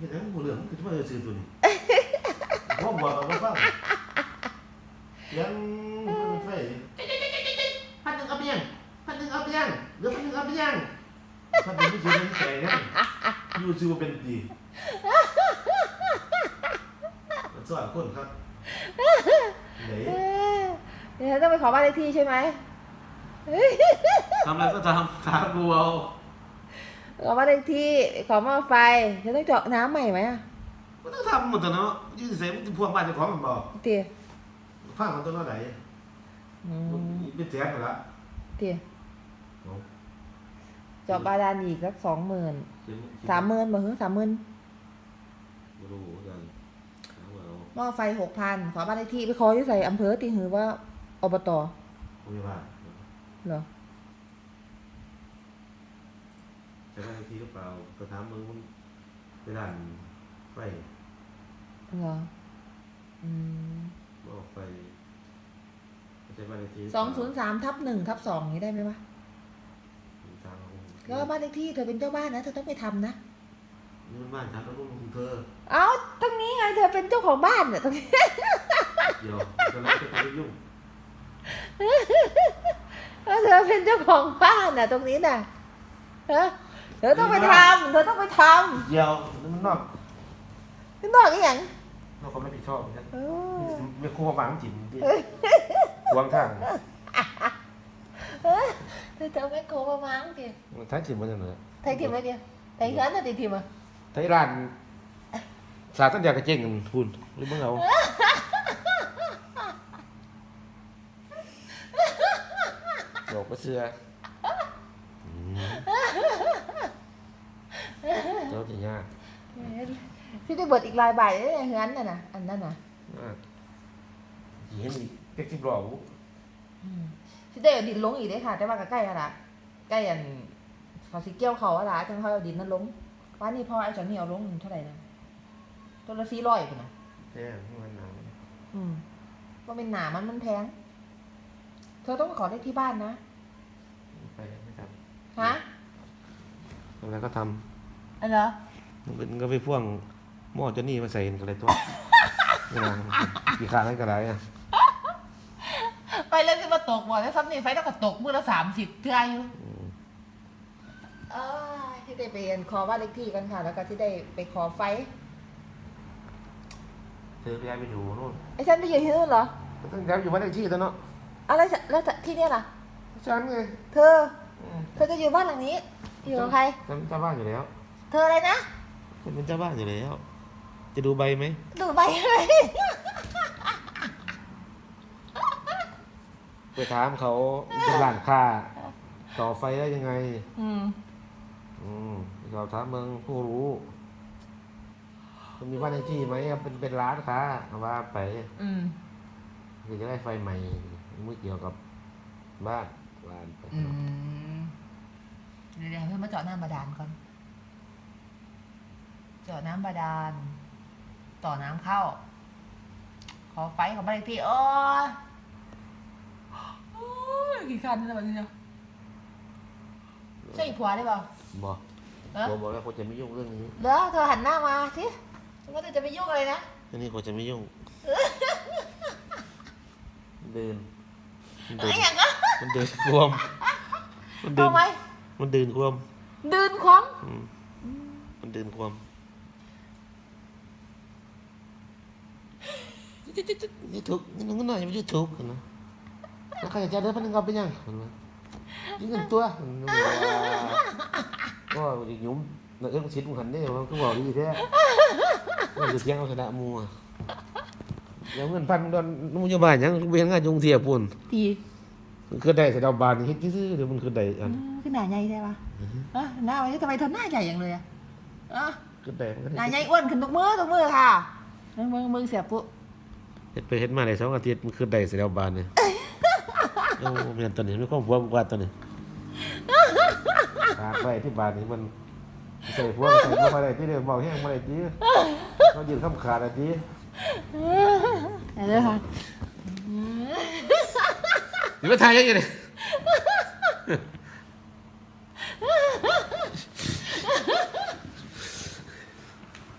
เห็นแล้วหัวเหลืองคือว่าจะซื้อตัวนี้พ่อบอกเอามาฟังยังมันไฟพันหนึ่งเอาไปยังพันหนึ่งเอาไปยังเหลือพันหนึ่งเอาไปยังพันหนึ่งไม่ซื้อไม่ใช่ยังอยู่ซื้อมาเป็นปีมันสว่างคนครับไหนเอ้ยเดี๋ยวต้องไปขอบ้านเลขที่ใช่ไหมทำอะไรก็ทำถามกูเอา ขอบ้านเลขที่ขอหม้อไฟจะต้องเจาะน้ำใหม่ไหมอะก็ต้องทำหมดแต่เนาะยืนเสียงพวงบ้านเจ้าของมันบอกเตี๋ยฟังมันตัวไหนอืมเป็นแสนกันละเตี๋ยเอาเจาะบาดาลอีกสักสองหมื่นเขียนสามหมื่นบ่เหรอสามหมื่นไม่รู้เหมือนกันเอาเอาหม้อไฟหกพันขอบ้านเลขที่ไปขอที่ใส่อำเภอตีหือว่าอบตผมจะว่าเหรอ ใช้บ้านเลขที่หรือเปล่าก็ถามมึงมึงไปด่านไฟเหรออืมบอกไฟใช้บ้านเลขที่สองศูนย์สามทับหนึ่งทับสองนี้ได้ไหมวะสร้างแล้วบ้านเลขที่เธอเป็นเจ้าบ้านนะเธอต้องไปทำนะนี่มันบ้านฉันแล้วลูกของเธอเอ้าตรงนี้ไงเธอเป็นเจ้าของบ้านเนี่ยตรงนี้ เดี๋ยวจะรับจะไปยุ่งเออเธอเป็นเจ้าของบ้านน่ะ ตรงนี้น่ะเออ เธอต้องไปทำเธอต้องไปทเดี๋ยวมันนอกำนี่บอกอีหยังนอกเขาไม่ผิดชอบเหมือนกันเออมีครูมาหวังจิ๋มดิหวงทางเออเธอจะไม่โกงมามั้งดิท้ายจิ๋มมันยังไงไทยทีมอะไรดิไทยเงินน่ะติทีมอะไทยร้านสาสัญญากระเจงกันคุณหรือมึงเอาบอกว่าเสืออืมเจ้าที่ยากที่ได้เบิดอีกลายใบเลยเงินน่ะนะอันนั้นน่ะมากเห็นอีกเป๊กที่บลอกที่ได้เอาดินลงอีกเด้ค่ะ แต่ว่าก็ใกล้อะล่ะใกล้อันเขาสิเกี่ยวเขาอะล่ะจังเขาเอาดินนั้นลงว่านี่พอไอ้จอนนี่เอาลงเท่าไหร่นะตัวละสี่ร้อยพุ่นน่ะแค่มันหนาวอืมว่าเป็นหนามันมันแพงเธอต้องไปขอได้ที่บ้านนะไปไม่ทฮะำอะไรก็ทอันเหรอำมัน เป็นก็ไปพ่วงหม้อเจ้านี่มาใส่กันเลยตัวนี่นะกี่ขาให้กระไรอะไปแล้วจะมาตกบ่แล้วซ้ำนี่ไฟต้องก็ตกมือละสามสิบเท่าอยู่อืมเออที่ได้ไปเรียนขอบ้านเลขที่กันค่ะ แล้วก็ที่ได้ไปขอไฟเธอย้ายไปอยู่นู่นไอ้ฉันไปอยู่ที่นู่นเหรอต้องย้ายไปอยู่บ้านเลขที่แล้วเนาะอะไรจะแล้วจะที่เนี่ยล่ะฉันไงเธอ เธอจะอยู่บ้านหลังนี้ อยู่กับใครฉันเป็นเจ้าบ้านอยู่แล้ว เธออะไรนะ ฉันเป็นเจ้าบ้านอยู่แล้ว จะดูใบไหม ดูใบอะไรไปถามเขาเป็นร้านค้าต่อไฟได้ยังไง อืม อืมเราถามเมืองผู้รู้มันมีบ้านเลขที่ไหมเป็นเป็นร้านค้าเอาว่าไปอืมคือจะได้ไฟใหม่ไม่เกี่ยวกับบ้านบ้านไปอืมเดี๋ยวๆเพื่อนมาเจาะน้ำบาดาลก่อนเจาะน้ำบาดาล ต่อน้ำเข้า ขอไฟของบ้านเลขที่โอ้ยโอ้ยกี่คันนี่แบบนี้เนาะใช่อีผัวได้เปล่าบอกเออบอกบอกแล้วคนจะไม่ยุ่งเรื่องนี้เดี๋ยวเธอหันหน้ามาสิว่าเธอจะไปยุ่งอะไรนะอันนี้คนจะไม่ยุ่ง เดินมันเดิไอ้นอย่างก็มันเดินควมมันเดินเอาไหมมันเดินควม ดืนความ อืมมันเดินควม นี่ถูกนี่นึงหน่อยไม่ใช่ถูกนะแล้วใครจะเดินพันหนึ่งเอาไปยังมันว่ายิงเงินตัวมันว่าก็อีกหยุ่มนักเอ็มชิดมึงหันได้มันก็บอกดีแท้ว่าจะเที่ยงเอาชนะมูอะเดี๋ยวเงินพันมึงโดนมึงอยู่บ้านยังเวียนงานยุงเทียปุ่นตีมันคือได้แต่ดาวบานนี่เฮ็ดซื่อๆเดี๋ยวมันคือได้อันขึ้นหน้าใหญ่ได้ปะเอะหน้าไว้ทำไมเธอหน้าใหญ่อย่างเลยอะเอะคือได้มันก็หน้าได้ใหญ่อ้วนขึ้นทุกมือทุกมือค่ะมึงมึงมึงเสียปุ๊ เฮ็ดไปเฮ็ดมาได้สองอาทิตย์มันคือได้แต่ดาวบานเนี่ยโอ้แม่นตัวนี้มีความผัวกว่าตัวนี้ขาดไปที่บานนี่มันใส่ผัวใส่ผัวมาได้ที่เดิมเบาแห้งมาได้ที่เขายืนคำขาดอะที่เอาเลยค่ะอยู่มาทายยังไงเนี่ย